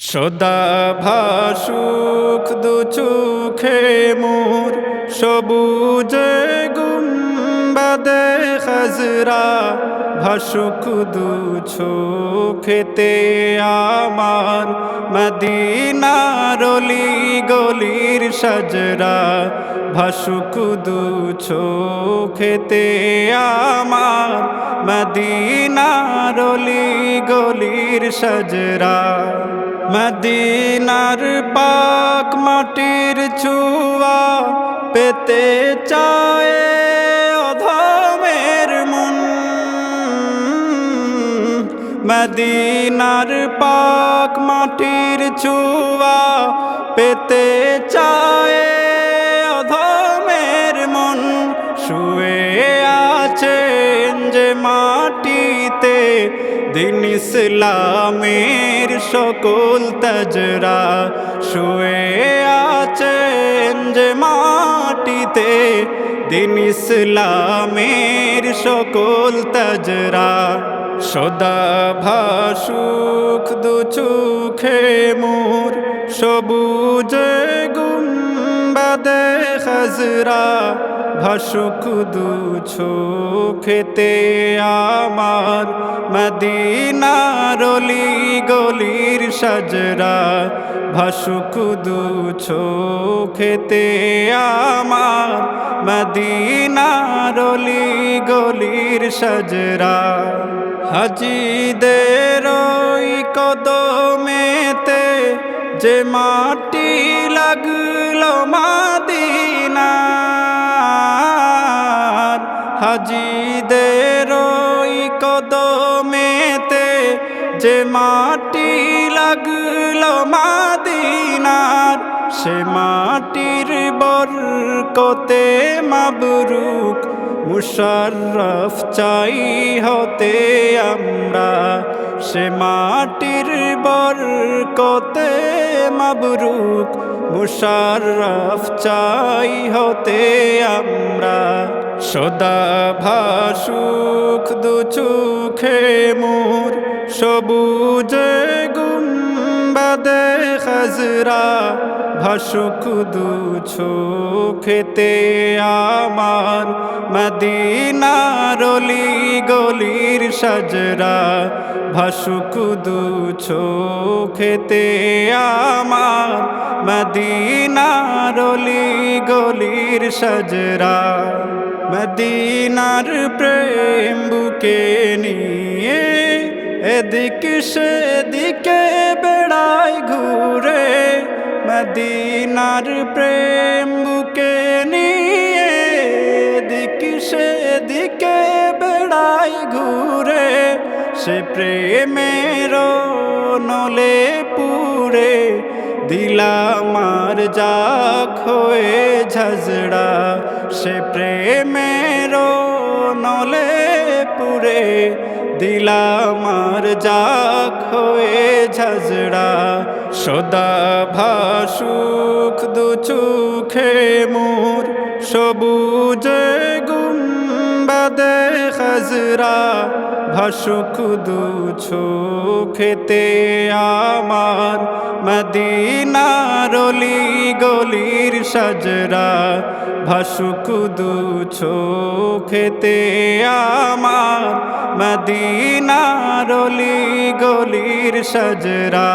সদা ভাসুক দু চোখে মোর সবুজ গুম্বাদে খাজরা ভাসুক দু চোখেতে আমার মদিনার অলি গলির সাজরা। ভাসুক দু চোখেতে আমার মদিনারলি গলির সাজরা। মদিনার পাক মাটির ছুয়া পেতে চায় অধমের মন। মদিনার পাক মাটির ছুয়া পেতে চায় অধমের মন। শুয়ে আছেন যে মাটিতে দিন ইসলামের সকল তজরা শুয়ে আছেন যে মাটিতে। দিন ইসলামের সকল তজরা সদা ভাসুক দু চোখে মোর সবুজ খাজরা ভাসুক দু চোখেতে আমার মদিনার অলি গলির সাজরা ভাসুক দু চোখেতে আমার মদিনার অলি গলির সাজরা হাজিদের কদমেতে যে মাটি লাগল মাদিনার, হাজিদের ওই কদমেতে যে মাটি লাগল মাদিনার, সে মাটির বরকতে মাবরুক মুশারফ চাই হতে আমরা, সে মাটির বরকতে মাবরুক মুশারফ চাই হতে আমরা। সদা ভাসুক দু চোখে মোর সবুজ গুম্বাদে খাজরা ভাসুক দু চোখেতে আমার মদিনার অলি গলির সাজরা, ভাসুক দু চোখেতে আমার মদিনার অলি গলির সাজরা, মদিনার প্রেম বুকে নিয়ে, এদিক সেদিকে মদিনার প্রেম বুকে নিয়ে এদিক সেদিকে বেড়াই ঘুরে সে প্রেমের নলে পুরে দিলামার যাক হয়ে ঝজড়া সে প্রেমের নলে পুরে দিলামার যাক হয়ে ঝজড়া সদা ভাসুক দু চোখে মোর, সবুজ গুম্বাদে খাজরা ভাসুক দু চোখেতে আমার মদিনার অলি গলির সাজরা ভাসুক দু চোখেতে আমার মদিনার অলি গলির সাজরা